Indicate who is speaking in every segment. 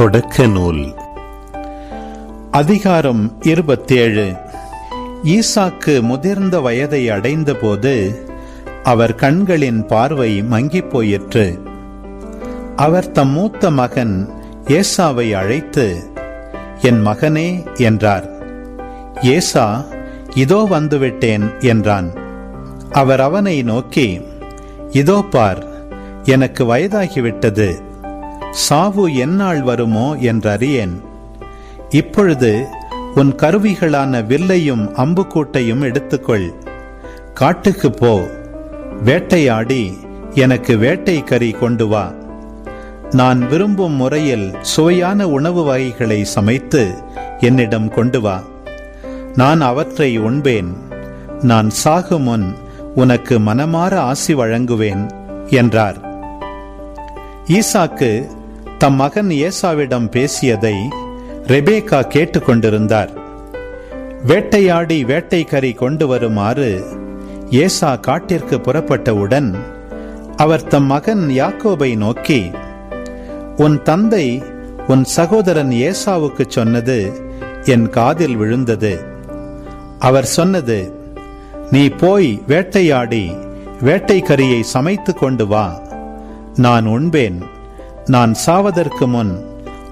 Speaker 1: தொடக்க நூல் அதிகாரம் இருபத்தேழு. ஈசாக்கு முதிர்ந்த வயதை அடைந்தபோது அவர் கண்களின் பார்வை மங்கிப் போயிற்று. அவர் தம் மூத்த மகன் ஏசாவை அழைத்து என் மகனே என்றார். ஏசா இதோ வந்துவிட்டேன் என்றான். அவர் அவனை நோக்கி இதோ பார் எனக்கு வயதாகிவிட்டது. சாவு எந்நாள் வருமோ என்றறியேன். இப்பொழுது உன் கருவிகளான வில்லையும் அம்புக்கூட்டையும் எடுத்துக்கொள். காட்டுக்குப் போ. வேட்டையாடி எனக்கு வேட்டை கறி கொண்டு வா. நான் விரும்பும் முறையில் சுவையான உணவு வகைகளை சமைத்து என்னிடம் கொண்டு வா. நான் அவற்றை உண்பேன். நான் சாகும் முன் உனக்கு மனமாற ஆசி வழங்குவேன் என்றார். ஈசாக்கு தம் மகன் ஏசாவிடம் பேசியதை ரெபேக்கா கேட்டுக்கொண்டிருந்தார். வேட்டையாடி வேட்டைக்கறி கொண்டு வருமாறு ஏசா காட்டிற்கு புறப்பட்டவுடன் அவர் தம் மகன் யாக்கோபை நோக்கி உன் தந்தை உன் சகோதரன் ஏசாவுக்கு சொன்னது என் காதில் விழுந்தது. அவர் சொன்னது நீ போய் வேட்டையாடி வேட்டைக்கரியை சமைத்து கொண்டு வா. நான் உண்பேன். நான் சாவதற்கு முன்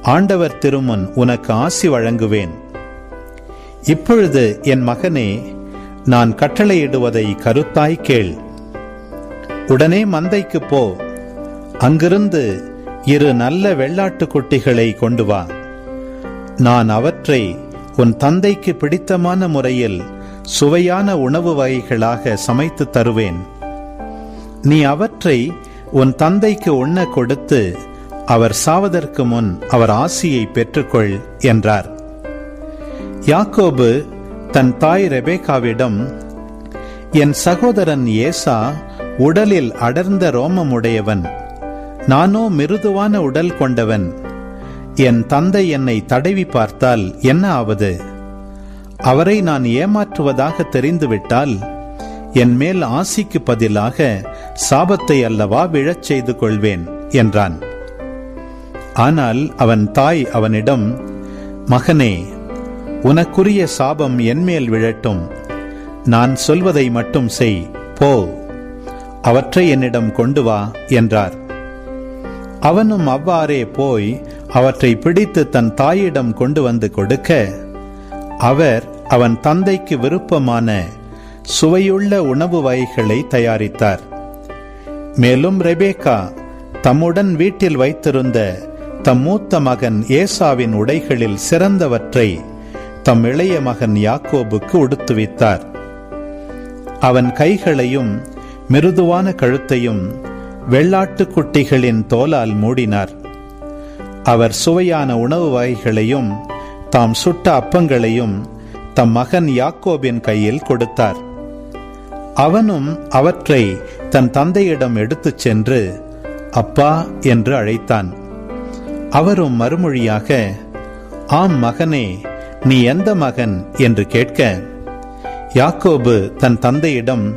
Speaker 1: ஆண்டவர் திருமுன் உனக்கு ஆசி வழங்குவேன். இப்பொழுது என் மகனே நான் கட்டளையிடுவதை கருத்தாய் கேள். உடனே மந்தைக்கு போ. அங்கிருந்து இரு நல்ல வெள்ளாட்டு குட்டிகளை கொண்டு வா. நான் அவற்றை உன் தந்தைக்கு பிடித்தமான முறையில் சுவையான உணவு வகைகளாக சமைத்து தருவேன். நீ அவற்றை உன் தந்தைக்கு உண்ண கொடுத்து அவர் சாவதற்கு முன் அவர் ஆசியை பெற்றுக்கொள் என்றார். யாக்கோபு தன் தாய் ரெபேகாவிடம் என் சகோதரன் ஏசா உடலில் அடர்ந்த ரோமமுடையவன். நானோ மிருதுவான உடல் கொண்டவன். என் தந்தை என்னை தடவி பார்த்தால் என்ன ஆவது? அவரை நான் ஏமாற்றுவதாக தெரிந்துவிட்டால் என் மேல் ஆசிக்கு பதிலாக சாபத்தை அல்லவா விழச் செய்து கொள்வேன் என்றான். ஆனால் அவன் தாய் அவனிடம் மகனே உனக்குரிய சாபம் என்மேல் விழட்டும். நான் சொல்வதை மட்டும் செய் போ. அவற்றை என்னிடம் கொண்டு வா என்றார். அவனும் அவ்வாறே போய் அவற்றை பிடித்து தன் தாயிடம் கொண்டு வந்து கொடுக்க அவர் அவன் தந்தைக்கு விருப்பமான சுவையுள்ள உணவு வகைகளை தயாரித்தார். மேலும் ரெபேக்கா தம்முடன் வீட்டில் வைத்திருந்த தம் மூத்த மகன் ஏசாவின் உடைகளில் சிறந்தவற்றை தம் இளைய மகன் யாக்கோபுக்கு உடுத்துவித்தார் அவன் கைகளையும் மிருதுவான கழுத்தையும் வெள்ளாட்டு குட்டிகளின் தோலால் மூடினார். அவர் சுவையான உணவு வகைகளையும் தாம் சுட்ட அப்பங்களையும் தம் மகன் யாக்கோபின் கையில் கொடுத்தார். அவனும் அவற்றை தன் தந்தையிடம் எடுத்துச் சென்று அப்பா என்று அழைத்தான். அவரும் மறுமொழியாக ஆம் மகனே நீ எந்த மகன்? என்று கேட்க யாக்கோபு தன் தந்தையிடம்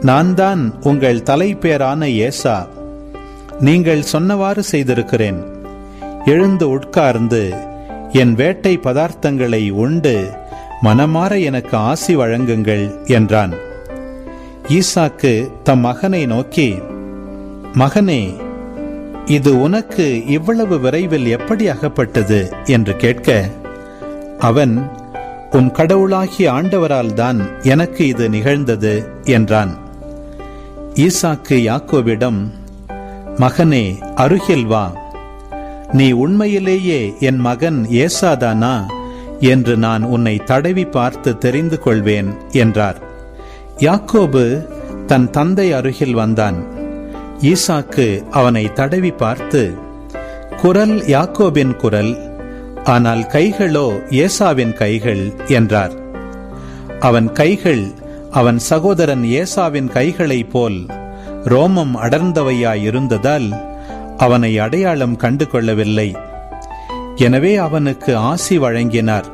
Speaker 1: நான் தான் உங்கள் தலைப்பேரான ஏசா. நீங்கள் சொன்னவாறு செய்திருக்கிறேன். எழுந்து உட்கார்ந்து என் வேட்டை பதார்த்தங்களை உண்டு மனமாற எனக்கு ஆசி வழங்குங்கள் என்றான். ஈசாக்கு தம் மகனை நோக்கி மகனே இது உனக்கு இவ்வளவு விரைவில் எப்படி அகப்பட்டது? என்று கேட்க அவன் உன் கடவுளாகிய ஆண்டவரால் தான் எனக்கு இது நிகழ்ந்தது என்றான். ஈசாக்கு யாக்கோவிடம் மகனே அருகில் வா. நீ உண்மையிலேயே என் மகன் ஏசாதானா? என்று நான் உன்னை தடவி பார்த்து தெரிந்து கொள்வேன் என்றார். யாக்கோபு தன் தந்தை அருகில் வந்தான். ஈசாக்கு அவனை தடவி பார்த்து குரல் யாக்கோபின் குரல் ஆனால் கைகளோ ஏசாவின் கைகள் என்றார். அவன் கைகள் அவன் சகோதரன் ஏசாவின் கைகளைப் போல் ரோமம் அடர்ந்தவையாயிருந்ததால் அவனை அடையாளம் கண்டு கொள்ளவில்லை எனவே அவனுக்கு ஆசி வழங்கினார்.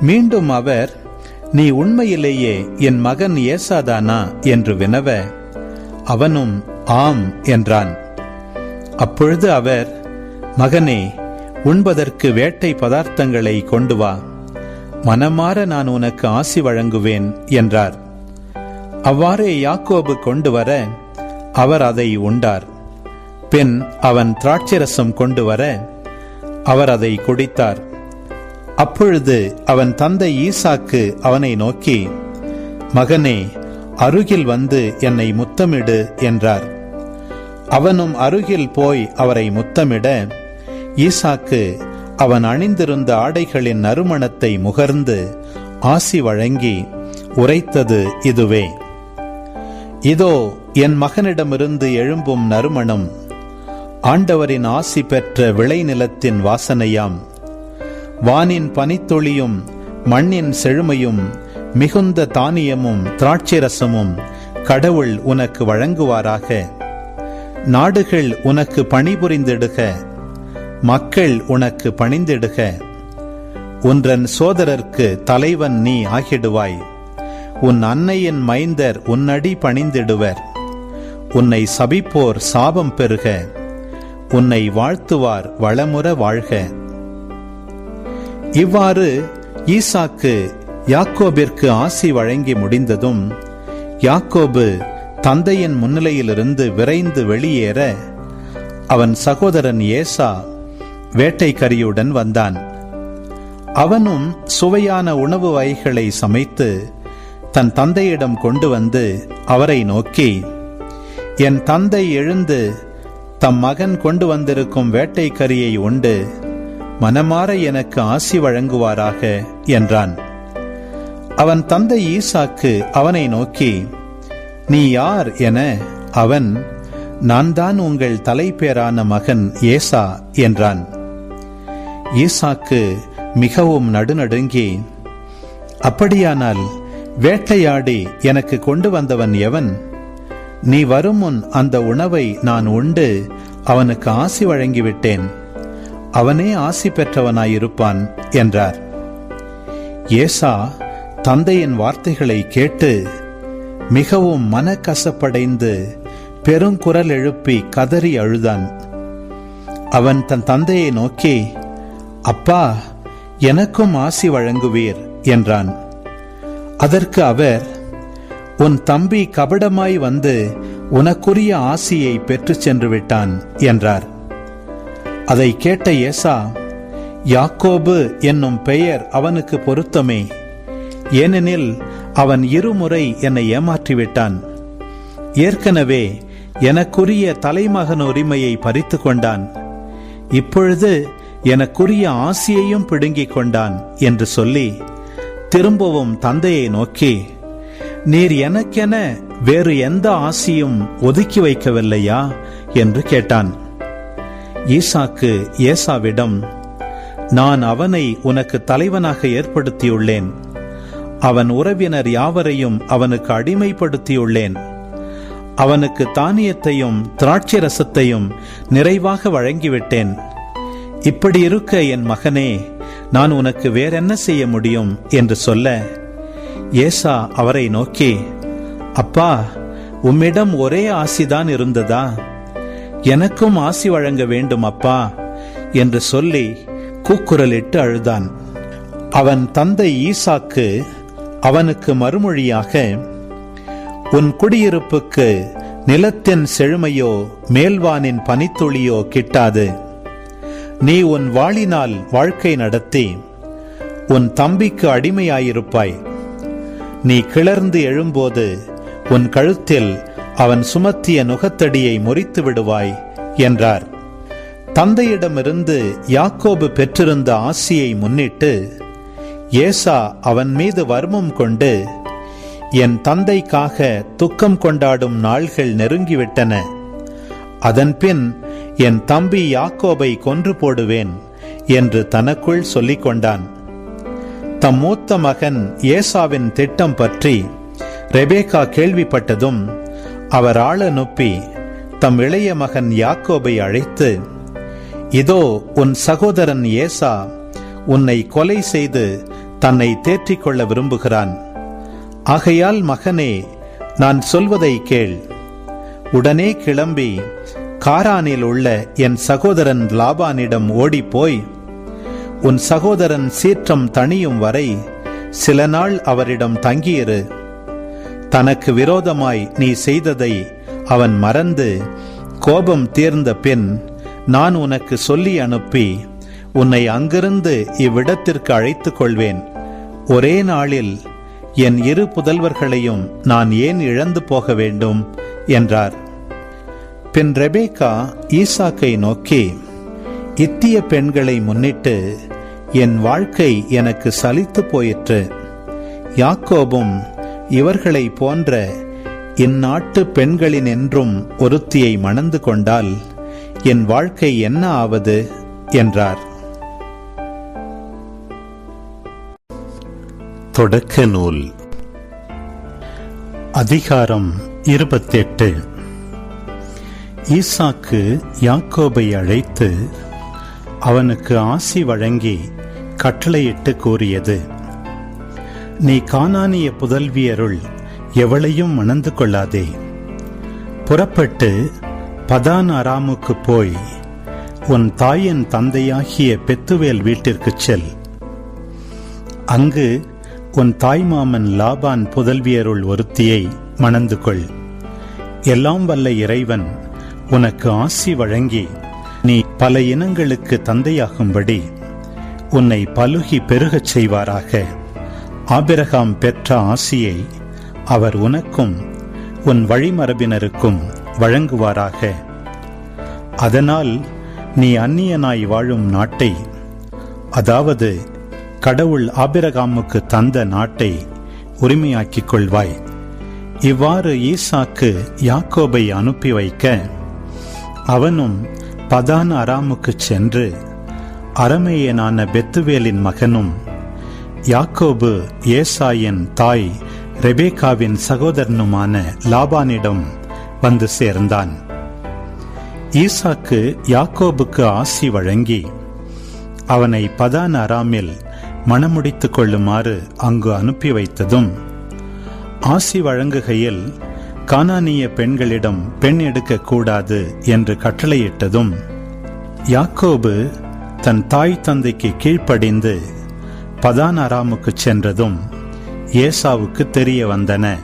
Speaker 1: மீண்டும் அவர் நீ உண்மையிலேயே என் மகன் ஏசாதானா? என்று வினவ அவனும் ஆம் என்றான். அப்பொழுது அவர் மகனே உண்பதற்கு வேட்டை பதார்த்தங்களை கொண்டு வா. மனமாற நான் உனக்கு ஆசி வழங்குவேன் என்றார். அவ்வாறே யாக்கோபு கொண்டு வர அவர் அதை உண்டார். பின் அவன் திராட்சரசம் கொண்டு வர அவர் அதை குடித்தார். அப்பொழுது அவன் தந்தை ஈசாக்கு அவனை நோக்கி மகனே அருகில் வந்து என்னை முத்தமிடு என்றார். அவனும் அருகில் போய் அவரை முத்தமிட ஈசாக்கு அவன் அணிந்திருந்த ஆடைகளின் நறுமணத்தை முகர்ந்து ஆசி வழங்கி உரைத்தது இதுவே. இதோ என் மகனிடமிருந்து எழும்பும் நறுமணம் ஆண்டவரின் ஆசி பெற்ற விளைநிலத்தின் வாசனையாம். வானின் பனித்தொழியும் மண்ணின் செழுமையும் மிகுந்த தானியமும் திராட்சரசமும் கடவுள் உனக்கு வழங்குவாராக. நாடுகள் உனக்கு பணிபுரிந்திடுக. மக்கள் உனக்கு பணிந்திடுக. உன்றன் சோதரர்க்கு தலைவன் நீ ஆகிடுவாய். உன் அன்னையின் மைந்தர் உன்னடி பணிந்திடுவர். உன்னை சபிப்போர் சாபம் பெறுக. உன்னை வாழ்த்துவார் வளமுற வாழ்க. இவ்வாறு ஈசாக்கு யாக்கோபிற்கு ஆசி வழங்கி முடிந்ததும் யாக்கோபு தந்தையின் முன்னிலையிலிருந்து விரைந்து வெளியேற அவன் சகோதரன் ஏசா வேட்டைக்கரியுடன் வந்தான். அவனும் சுவையான உணவு வகைகளை சமைத்து தன் தந்தையிடம் கொண்டு வந்து அவரை நோக்கி என் தந்தை எழுந்து தம் மகன் கொண்டு வந்திருக்கும் வேட்டைக்கரியை உண்டு மனமாற எனக்கு ஆசி வழங்குவாராக என்றான். அவன் தந்தை ஈசாக்கு அவனை நோக்கி நீ யார் என அவன் நான் தான் உங்கள் தலைப்பேரான மகன் ஏசா என்றான். ஈசாக்கு மிகவும் நடுநடுங்கி அப்படியானால் வேட்டையாடி எனக்கு கொண்டு வந்தவன் எவன்? நீ வரும் முன் அந்த உணவை நான் உண்டு அவனுக்கு ஆசி வழங்கிவிட்டேன். அவனே ஆசி பெற்றவனாயிருப்பான் என்றார். ஏசா தந்தையின் வார்த்தைகளை கேட்டு மிகவும் மனக்கசப்படைந்து பெருங்குரல் எழுப்பி கதறி அழுதான். அவன் தன் தந்தையை நோக்கி அப்பா எனக்கும் ஆசி வழங்குவீர் என்றான். அதற்கு அவர் உன் தம்பி கபடமாய் வந்து உனக்குரிய ஆசியை பெற்றுச் சென்று விட்டான் என்றார். அதை கேட்ட ஏசா யாக்கோபு என்னும் பெயர் அவனுக்கு பொருத்தமே. ஏனெனில் அவன் இருமுறை என்னை ஏமாற்றிவிட்டான். ஏற்கனவே எனக்குரிய தலைமகன் உரிமையை பறித்து கொண்டான். இப்பொழுது எனக்குரிய ஆசியையும் பிடுங்கிக் கொண்டான் என்று சொல்லி திரும்பவும் தந்தையை நோக்கி நீர் எனக்கென வேறு எந்த ஆசியும் ஒதுக்கி வைக்கவில்லையா? என்று கேட்டான். ஈசாக்கு ஏசாவிடம் நான் அவனை உனக்கு தலைவனாக ஏற்படுத்தியுள்ளேன். அவன் உறவினர் யாவரையும் அவனுக்கு அடிமைப்படுத்தியுள்ளேன். அவனுக்கு தானியத்தையும் திராட்சை ரசத்தையும் நிறைவாக வழங்கிவிட்டேன். இப்படி இருக்க என் மகனே நான் உனக்கு வேறென்ன செய்ய முடியும்? என்று சொல்ல ஏசா அவரை நோக்கி அப்பா உம்மிடம் ஒரே ஆசிதான் இருந்ததா? எனக்கும் ஆசி வழங்க வேண்டும் அப்பா என்று சொல்லி கூக்குரலிட்டு அழுதான். அவன் தந்தை ஈசாக்கு அவனுக்கு மறுமொழியாக உன் குடியிருப்புக்கு நிலத்தின் செழுமையோ மேல்வானின் பனித்துளியோ கிட்டாது. நீ உன் வாளினால் வாழ்க்கை நடத்தி உன் தம்பிக்கு அடிமையாயிருப்பாய். நீ கிளர்ந்து எழும்போது உன் கழுத்தில் அவன் சுமத்திய நுகத்தடியை முறித்து விடுவாய் என்றார். தந்தையிடமிருந்து யாக்கோபு பெற்றிருந்த ஆசியை முன்னிட்டு ஏசா அவன் மீது வர்மம் கொண்டு என் தந்தைக்காக துக்கம் கொண்டாடும் நாள்கள் நெருங்கிவிட்டன. அதன்பின் என் தம்பி யாக்கோபை கொன்று போடுவேன் என்று தனக்குள் சொல்லிக் கொண்டான் தம் மூத்த மகன் ஏசாவின் திட்டம் பற்றி ரெபேகா கேள்விப்பட்டதும் அவர் ஆள நொப்பி தம் இளைய மகன் யாக்கோபை அழைத்து இதோ உன் சகோதரன் ஏசா உன்னை கொலை செய்து தன்னை தேற்றிக் கொள்ள விரும்புகிறான். ஆகையால் மகனே நான் சொல்வதை கேள். உடனே கிளம்பி காரானில் உள்ள என் சகோதரன் லாபானிடம் ஓடிப்போய் உன் சகோதரன் சீற்றம் தணியும் வரை சில நாள் அவரிடம் தங்கியிரு. தனக்கு விரோதமாய் நீ செய்ததை அவன் மறந்து கோபம் தீர்ந்த பின் நான் உனக்கு சொல்லி அனுப்பி உன்னை அங்கிருந்து இவ்விடத்திற்கு அழைத்துக் கொள்வேன் ஒரே நாளில் என் இரு புதல்வர்களையும் நான் ஏன் இழந்து போக வேண்டும்? என்றார். பின் ரெபேக்கா ஈசாக்கை நோக்கி இத்திய பெண்களை முன்னிட்டு என் வாழ்க்கை எனக்கு சலித்து போயிற்று. யாக்கோபும் இவர்களை போன்ற இந்நாட்டு பெண்களின் என்றும் ஒருத்தியை மணந்து கொண்டால் என் வாழ்க்கை என்ன ஆவது? என்றார். தொடக்க நூல் அதிகாரம் இருபத்தெட்டு. ஈசாக்கு யாக்கோபை அழைத்து அவனுக்கு ஆசி வழங்கி கட்டளையிட்டு கூறியது நீ கானானிய புதல்வியருள் எவளையும் மணந்து கொள்ளாதே. புறப்பட்டு பதான் அராமுக்கு போய் உன் தாயின் தந்தையாகிய பெத்துவேல் வீட்டிற்கு செல். அங்கு உன் தாய்மாமன் லாபான் புதல்வியருள் ஒருத்தியை மணந்து கொள் எல்லாம் வல்ல இறைவன் உனக்கு ஆசி வழங்கி நீ பல இனங்களுக்கு தந்தையாகும்படி உன்னை பலுகி பெருகச் செய்வாராக. ஆபிரகாம் பெற்ற ஆசியை அவர் உனக்கும் உன் வழிமரபினருக்கும் வழங்குவாராக. அதனால் நீ அந்நியனாய் வாழும் நாட்டை அதாவது கடவுள் ஆபிரகாமுக்கு தந்த நாட்டை உரிமையாக்கிக் கொள்வாய் இவ்வாறு ஈசாக்கு யாக்கோபை அனுப்பி வைக்க அவனும் பதான் அராமுக்கு சென்று அரமேயனான பெத்துவேலின் மகனும் யாக்கோபு ஏசாயின் தாய் ரெபேகாவின் சகோதரனுமான லாபானிடம் வந்து சேர்ந்தான். ஈசாக்கு யாக்கோபுக்கு ஆசி வழங்கி அவனை பதான் அராமில் மணமுடித்துக் கொள்ளுமாறு அங்கு அனுப்பி வைத்ததும் ஆசி வழங்குகையில் கானானிய பெண்களிடம் பெண் எடுக்கக்கூடாது என்று கட்டளையிட்டதும் யாக்கோபு தன் தாய் தந்தைக்கு கீழ்ப்படிந்து பதான் அராமுக்கு சென்றதும் ஏசாவுக்கு தெரிய வந்தன.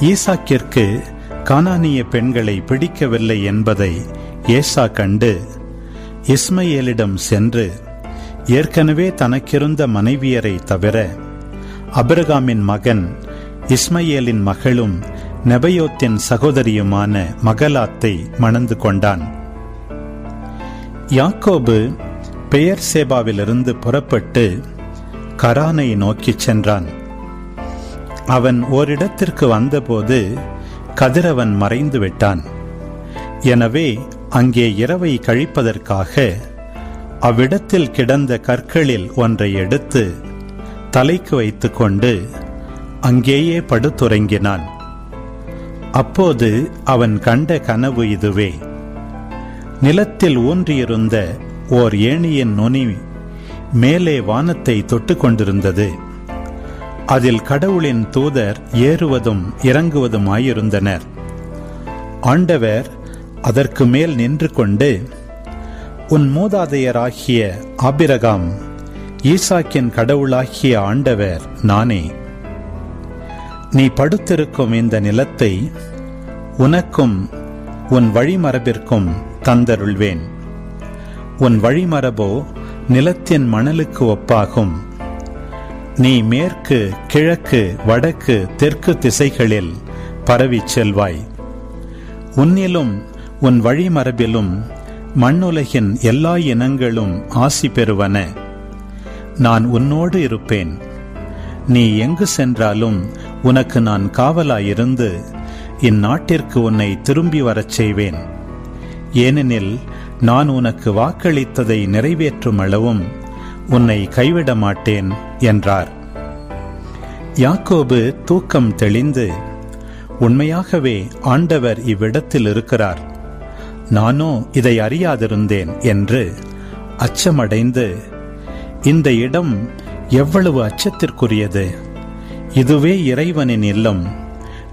Speaker 1: ஈசாக்கிற்கு கானானிய பெண்களை பிடிக்கவில்லை என்பதை ஏசா கண்டு இஸ்மையேலிடம் சென்று ஏற்கனவே தனக்கிருந்த மனைவியரை தவிர அபிரகாமின் மகன் இஸ்மையேலின் மகளும் நெபயோத்தின் சகோதரியுமான மகலாத்தை மணந்து கொண்டான். யாக்கோபு பெயர் சேபாவிலிருந்து புறப்பட்டு கரானை நோக்கிச் சென்றான். அவன் ஓரிடத்திற்கு வந்தபோது கதிரவன் மறைந்து விட்டான் எனவே அங்கே இரவை கழிப்பதற்காக அவ்விடத்தில் கிடந்த கற்களில் ஒன்றை எடுத்து தலைக்கு வைத்துக்கொண்டு அங்கேயே படுத்துறங்கினான். அப்போது அவன் கண்ட கனவு இதுவே. நிலத்தில் ஊன்றியிருந்த ஓர் ஏணியின் நுனி மேலே வானத்தை தொட்டு கொண்டிருந்தது அதில் கடவுளின் தூதர் ஏறுவதும் இறங்குவதுமாயிருந்தனர். ஆண்டவர் அதற்கு மேல் நின்று கொண்டு உன் மூதாதையராகிய ஆபிரகாம் ஈசாக்கின் கடவுளாகிய ஆண்டவர் நானே. நீ படுத்திருக்கும் இந்த நிலத்தை உனக்கும் உன் வழிமரபிற்கும் தந்தருள்வேன். உன் வழிமரபோ நிலத்தின் மணலுக்கு ஒப்பாகும். நீ மேற்கு கிழக்கு வடக்கு தெற்கு திசைகளில் பரவிச் செல்வாய். உன்னிலும் உன் வழிமரபிலும் மண்ணுலகின் எல்லா இனங்களும் ஆசி பெறுவன. நான் உன்னோடு இருப்பேன். நீ எங்கு சென்றாலும் உனக்கு நான் காவலாயிருந்து இந்நாட்டிற்கு உன்னை திரும்பி வரச் செய்வேன். ஏனெனில் நான் உனக்கு வாக்களித்ததை நிறைவேற்றும் அளவும் உன்னை கைவிட மாட்டேன் என்றார். யாக்கோபு தூக்கம் தெளிந்து உண்மையாகவே ஆண்டவர் இவ்விடத்தில் இருக்கிறார். நானோ இதை அறியாதிருந்தேன் என்று அச்சமடைந்து இந்த இடம் எவ்வளவு அச்சத்திற்குரியது? இதுவே இறைவனின் இல்லம்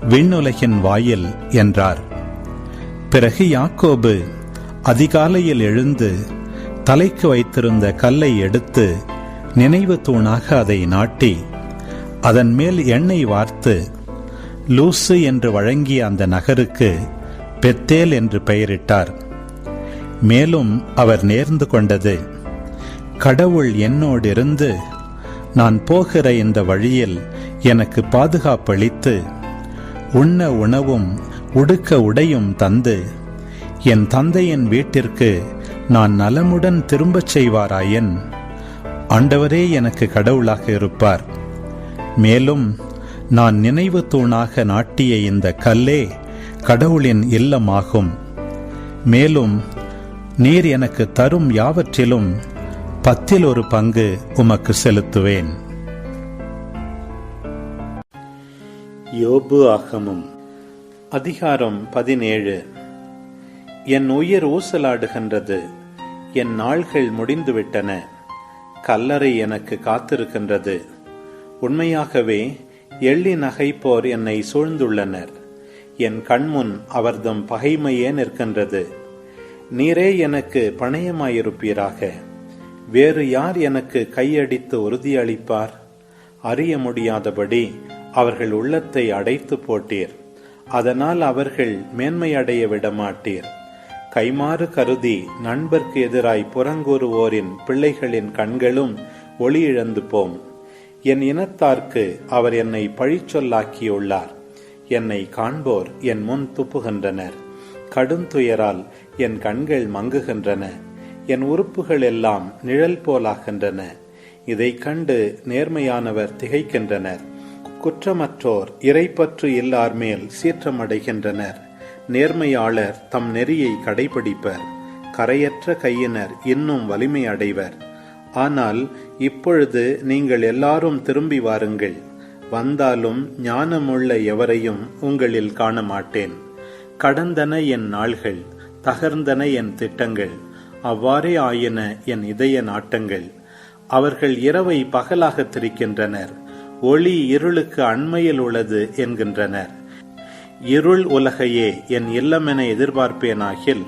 Speaker 1: விண்ணுலகின் வாயில் என்றார். பிறகு யாக்கோபு அதிகாலையில் எழுந்து தலைக்கு வைத்திருந்த கல்லை எடுத்து நினைவு தூணாக அதை நாட்டி அதன் மேல் எண்ணெய் வார்த்து லூசு என்று வழங்கிய அந்த நகருக்கு பெத்தேல் என்று பெயரிட்டார். மேலும் அவர் நேர்ந்து கொண்டது கடவுள் என்னோடிருந்து நான் போகிற இந்த வழியில் எனக்கு பாதுகாப்பளித்து உண்ண உணவும் உடுக்க உடையும் தந்து என் தந்தையின் வீட்டிற்கு நான் நலமுடன் திரும்பச் செய்வாராயின்? ஆண்டவரே எனக்கு கடவுளாக இருப்பார். மேலும் நான் நினைவு தூணாக நாட்டிய இந்த கல்லே கடவுளின் இல்லமாகும். மேலும் நீர் எனக்கு தரும் யாவற்றிலும் பத்தில் ஒரு பங்கு உமக்கு செலுத்துவேன். யோபு ஆகமும் அதிகாரம் பதினேழு. என் உயிர் ஊசலாடுகின்றது என் நாள்கள் முடிந்துவிட்டன கல்லறை எனக்கு காத்திருக்கின்றது. உண்மையாகவே எள்ளி நகைப்போர் என்னை சூழ்ந்துள்ளனர். என் கண்முன் அவர்தம் பகைமையே நிற்கின்றது. நீரே எனக்கு பணயமாயிருப்பீராக. வேறு யார் எனக்கு கையடித்து உறுதியளிப்பார்? அறிய முடியாதபடி அவர்கள் உள்ளத்தை அடைத்து போட்டீர். அதனால் அவர்கள் மேன்மையடைய விடமாட்டீர். கைமாறு கருதி நண்பர்க்கு எதிராய் புறங்கூறுவோரின் பிள்ளைகளின் கண்களும் ஒளி இழந்து போம் என் இனத்தார்க்கு அவர் என்னை பழிச்சொல்லாக்கியுள்ளார். என்னை காண்போர் என் முன் துப்புகின்றனர். கடுந்துயரால் என் கண்கள் மங்குகின்றன. என் உறுப்புகள் எல்லாம் நிழல் போலாகின்றன. இதை கண்டு நேர்மையானவர் திகைக்கின்றனர். குற்றமற்றோர் இறைப்பற்று இல்லார் மேல் சீற்றமடைகின்றனர். நேர்மையாளர் தம் நெறியை கடைபிடிப்பர். கரையற்ற கையினர் இன்னும் வலிமை அடைவர். ஆனால் இப்பொழுது நீங்கள் எல்லாரும் திரும்பி வாருங்கள். வந்தாலும் ஞானமுள்ள எவரையும் உங்களில் காண மாட்டேன் கடந்தன என் நாள்கள் தகர்ந்தன என் திட்டங்கள் அவ்வாறே ஆயின என் இதய நாட்டங்கள். அவர்கள் இரவை பகலாக திரிக்கின்றனர் ஒளி இருளுக்கு அண்மையில் உள்ளது என்கின்றனர். இருள் உலகையே என் இல்லமென எதிர்பார்ப்பேனாகில்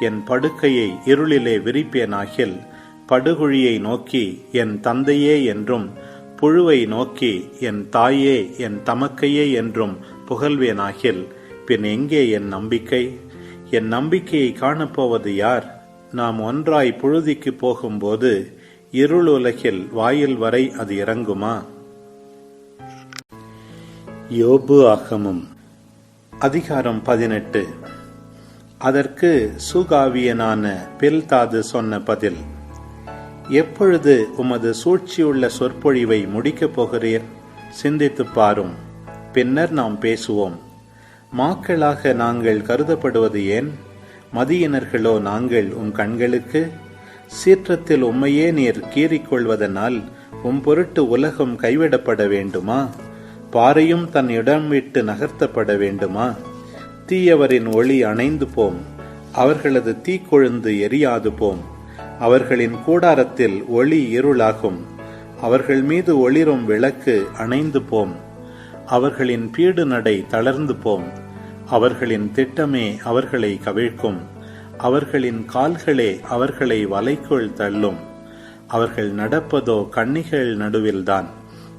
Speaker 1: என் படுக்கையை இருளிலே விரிப்பேனாகில் படுகுழியை நோக்கி என் தந்தையே என்றும் புழுவை நோக்கி என் தாயே என் தமக்கையே என்றும் புகழ்வேனாகில் பின் எங்கே என் நம்பிக்கை? என் நம்பிக்கையை காணப்போவது யார்? நாம் ஒன்றாய் புழுதிக்கு போகும்போது இருள் உலகில் வாயில் வரை அது இறங்குமா? யோபு ஆகமும் அதிகாரம் பதினெட்டு. அதற்கு சுகாவியனான பில்தாது சொன்ன பதில் எப்பொழுது உமது சூழ்ச்சியுள்ள சொற்பொழிவை முடிக்கப் போகிறீர்? சிந்தித்துப் பாரும். பின்னர் நாம் பேசுவோம். மாக்களாக நாங்கள் கருதப்படுவது ஏன்? மதியினர்களோ நாங்கள் உம் கண்களுக்கு சீற்றத்தில் உம்மையே நீர் கீறிக்கொள்வதனால் உம் பொருட்டு உலகம் கைவிடப்பட வேண்டுமா? பாறையும் தன் இடம் விட்டு நகர்த்தப்பட வேண்டுமா? தீயவரின் ஒளி அணைந்து போம். அவர்களது தீக்கொழுந்து எரியாது போம். அவர்களின் கூடாரத்தில் ஒளி இருளாகும். அவர்கள் மீது ஒளிரும் விளக்கு அணைந்து போம். அவர்களின் பீடு நடை தளர்ந்து போம். அவர்களின் திட்டமே அவர்களை கவிழ்க்கும். அவர்களின் கால்களே அவர்களை வலைக்குள் தள்ளும். அவர்கள் நடப்பதோ கன்னிகள் நடுவில்தான்.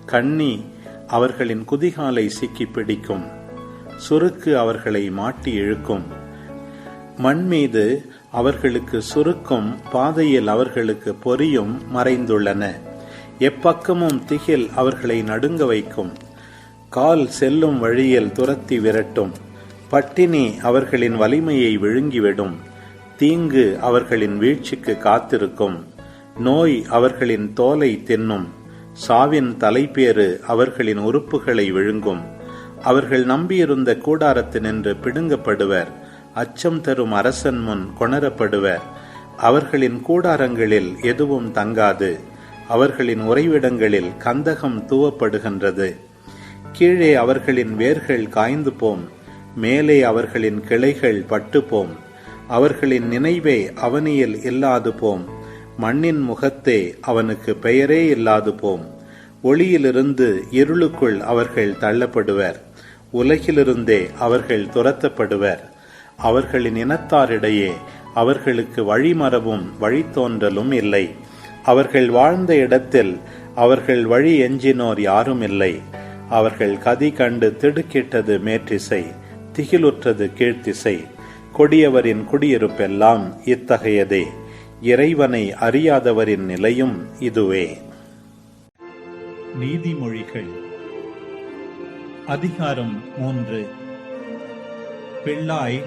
Speaker 1: கண்ணி அவர்களின் குதிகாலை சிக்கி பிடிக்கும். சுருக்கு அவர்களை மாட்டி இழுக்கும். மண் மீது அவர்களுக்கு சுருக்கும் பாதையில் அவர்களுக்கு பொறியும் மறைந்துள்ளன. எப்பக்கமும் திகில் அவர்களை நடுங்க வைக்கும். கால் செல்லும் வழியில் துரத்தி விரட்டும். பட்டினி அவர்களின் வலிமையை விழுங்கிவிடும். தீங்கு அவர்களின் வீழ்ச்சிக்கு காத்திருக்கும். நோய் அவர்களின் தோலை தின்னும். சாவின் தலைப்பேறு அவர்களின் உறுப்புகளை விழுங்கும். அவர்கள் நம்பியிருந்த கூடாரத்தினின்று பிடுங்கப்படுவர். அச்சம் தரும் அரசன் முன் கொணரப்படுவர் அவர்களின் கூடாரங்களில் எதுவும் தங்காது. அவர்களின் உறைவிடங்களில் கந்தகம் தூவப்படுகின்றது. கீழே அவர்களின் வேர்கள் காய்ந்து போம். மேலே அவர்களின் கிளைகள் பட்டு போம். அவர்களின் நினைவே அவனியில் இல்லாது போம். மண்ணின் முகத்தே அவனுக்கு பெயரே இல்லாது போம். ஒளியிலிருந்து இருளுக்குள் அவர்கள் தள்ளப்படுவர். உலகிலிருந்தே அவர்கள் துரத்தப்படுவர். அவர்களின் இனத்தாரிடையே அவர்களுக்கு வழிமரபும் வழித்தோன்றலும் இல்லை. அவர்கள் வாழ்ந்த இடத்தில் அவர்கள் வழி எஞ்சினோர் யாரும் இல்லை. அவர்கள் கதி கண்டு திடுக்கிட்டது மேற்றிசை திகிலுற்றது கீழ்த்திசை. கொடியவரின் குடியிருப்பெல்லாம் இத்தகையதே. இறைவனை அறியாதவரின் நிலையும் இதுவே. நீதிமொழிகள். அதிகாரம் மூன்று. பிள்ளாய்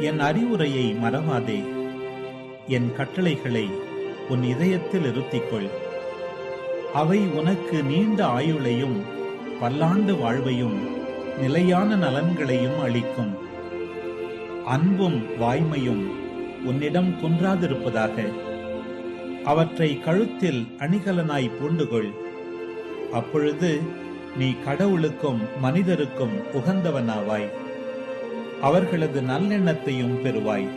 Speaker 1: என் அறிவுரையை மறவாதே. என் கட்டளைகளை உன் இதயத்தில் இருத்திக்கொள் அவை உனக்கு நீண்ட ஆயுளையும் பல்லாண்டு வாழ்வையும் நிலையான நலன்களையும் அளிக்கும். அன்பும் வாய்மையும் உன்னிடம் குன்றாதிருப்பதாக. அவற்றை கழுத்தில் அணிகலனாய் பூண்டுகொள். அப்பொழுது நீ கடவுளுக்கும் மனிதருக்கும் உகந்தவனாவாய். அவர்களது நல்லெண்ணத்தையும் பெறுவாய்.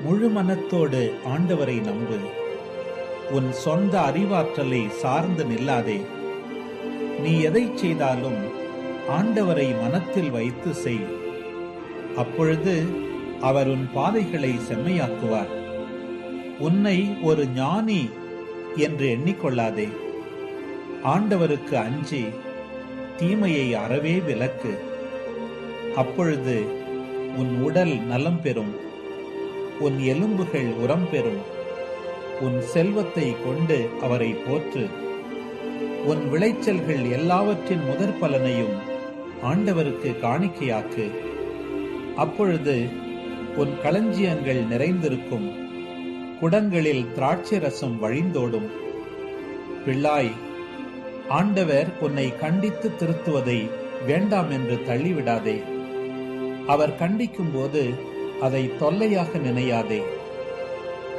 Speaker 1: முழு மனத்தோடு ஆண்டவரை நம்பு. உன் சொந்த அறிவாற்றலை சார்ந்து நில்லாதே. நீ எதை செய்தாலும் ஆண்டவரை மனத்தில் வைத்து செய். அப்பொழுது அவர் உன் பாதைகளை செம்மையாக்குவார். உன்னை ஒரு ஞானி என்று எண்ணிக்கொள்ளாதே. ஆண்டவருக்கு அஞ்சி தீமையை அறவே விலக்கு. அப்பொழுது உன் உடல் நலம் பெறும். உன் எலும்புகள் உரம் பெறும். உன் செல்வத்தை கொண்டு அவரை போற்று. உன் விளைச்சல்கள் எல்லாவற்றின் முதற் பலனையும் ஆண்டவருக்கு காணிக்கையாக்கு. அப்பொழுது உன் களஞ்சியங்கள் நிறைந்திருக்கும். குடங்களில் திராட்சை ரசம் வழிந்தோடும். பிள்ளாய் ஆண்டவர் உன்னை கண்டித்து திருத்துவதை வேண்டாம் என்று தள்ளிவிடாதே. அவர் கண்டிக்கும் போது அதை தொல்லையாக நினையாதே.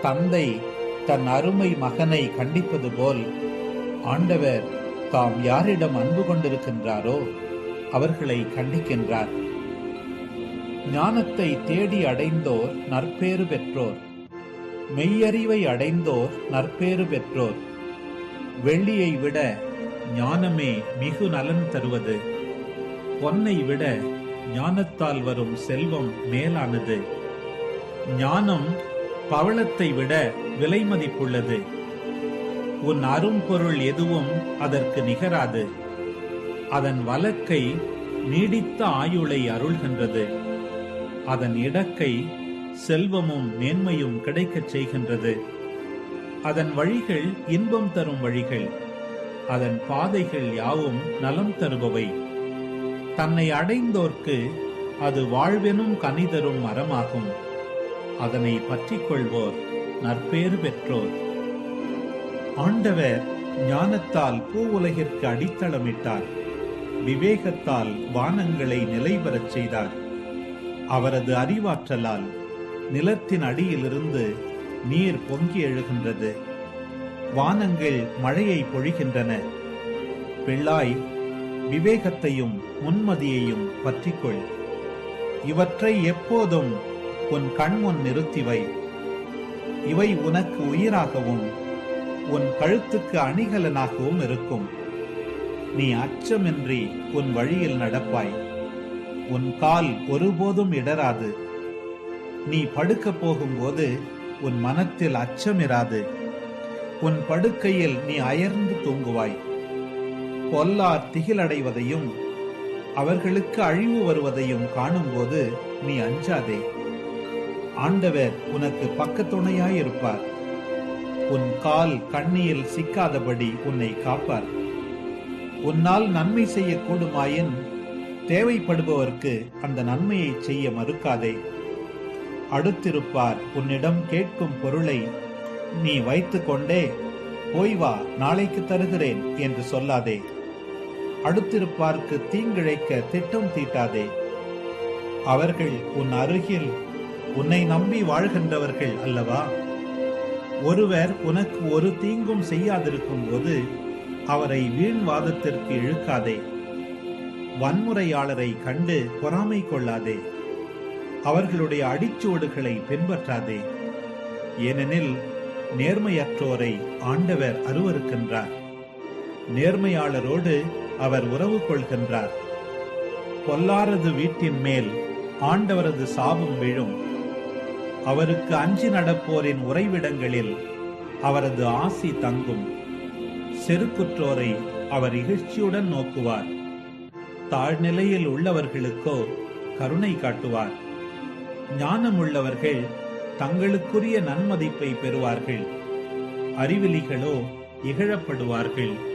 Speaker 1: தந்தை தன் அருமை மகனை கண்டிப்பது போல் ஆண்டவர் தாம் யாரிடம் அன்பு கொண்டிருக்கின்றாரோ அவர்களை கண்டிக்கின்றார். ஞானத்தை தேடி அடைந்தோர் நற்பேறு பெற்றோர். மெய்யறிவை அடைந்தோர் நற்பேறு பெற்றோர். வெள்ளியை விட ஞானமே மிகு நலன் தருவது. பொன்னை விட ஞானத்தால் வரும் செல்வம் மேலானது. ஞானம் பவளத்தை விட விலை மதிப்புள்ளது. உன் அரும்பொருள் எதுவும் அதற்கு நிகராது. அதன் வழக்கை நீடித்த ஆயுளை அருள்கின்றது. அதன் இடக்கை செல்வமும் மேன்மையும் கிடைக்கச் செய்கின்றது. அதன் வழிகள் இன்பம் தரும் வழிகள். அதன் பாதைகள் யாவும் நலம் தருபவை. தன்னை அடைந்தோர்க்கு அது வாழ்வெனும் கனிதரும் மரமாகும். அதனை பற்றிக் கொள்வோர் நற்பேறு பெற்றோர். ஆண்டவர் ஞானத்தால் பூ உலகிற்கு அடித்தளமிட்டார். விவேகத்தால் வானங்களை நிலைபெறச் செய்தார். அவரது அறிவாற்றலால் நிலத்தின் அடியிலிருந்து நீர் பொங்கி எழுகின்றது. வானங்கள் மழையை பொழிகின்றன. பிள்ளாய் விவேகத்தையும் முன்மதியையும் பற்றிக்கொள். இவற்றை எப்போதும் உன் கண்முன் நிறுத்திவை. இவை உனக்கு உயிராகவும் உன் கழுத்துக்கு அணிகலனாகவும் இருக்கும். நீ அச்சமின்றி உன் வழியில் நடப்பாய். உன் கால் ஒருபோதும் இடராது. நீ படுக்க போகும்போது உன் மனத்தில் அச்சமிராது. உன் படுக்கையில் நீ அயர்ந்து தூங்குவாய். பொல்லார் திகிலடைவதையும் அவர்களுக்கு அழிவு வருவதையும் காணும்போது நீ அஞ்சாதே. ஆண்டவர் உனக்கு பக்கத்துணையாயிருப்பார். உன் கால் கண்ணியில் சிக்காதபடி உன்னை காப்பார். உன்னால் நன்மை செய்யக்கூடுமாயின் தேவைப்படுபவர்க்கு அந்த நன்மையை செய்ய மறுக்காதே. அடுத்திருப்பார் உன்னிடம் கேட்கும் பொருளை நீ வைத்துக்கொண்டே போய் வா நாளைக்கு தருகிறேன் என்று சொல்லாதே. அடுத்திருப்பார்க்கு தீங்கிழைக்க திட்டம் தீட்டாதே. அவர்கள் உன் அருகில் உன்னை நம்பி வாழ்கின்றவர்கள் அல்லவா? ஒருவர் உனக்கு ஒரு தீங்கும் செய்யாதிருக்கும் போது அவரை வீண் வாதத்திற்கு இழுக்காதே. வன்முறையாளரை கண்டு பொறாமை கொள்ளாதே. அவர்களுடைய அடிச்சுவடுகளை பின்பற்றாதே. ஏனெனில் நேர்மையற்றோரை ஆண்டவர் அருவருக்கின்றார். நேர்மையாளரோடு அவர் உறவு கொள்கின்றார். பொல்லாரது வீட்டின் மேல் ஆண்டவரது சாபம் விழும். அவருக்கு அஞ்சி நடப்போரின் உறைவிடங்களில் அவரது ஆசி தங்கும். செருக்குற்றோரை அவர் இகழ்ச்சியுடன் நோக்குவார். தாழ்நிலையில் உள்ளவர்களுக்கோ கருணை காட்டுவார். ஞானமுள்ளவர்கள் தங்களுக்குரிய நன்மதிப்பை பெறுவார்கள். அறிவிலிகளோ இகழப்படுவார்கள்.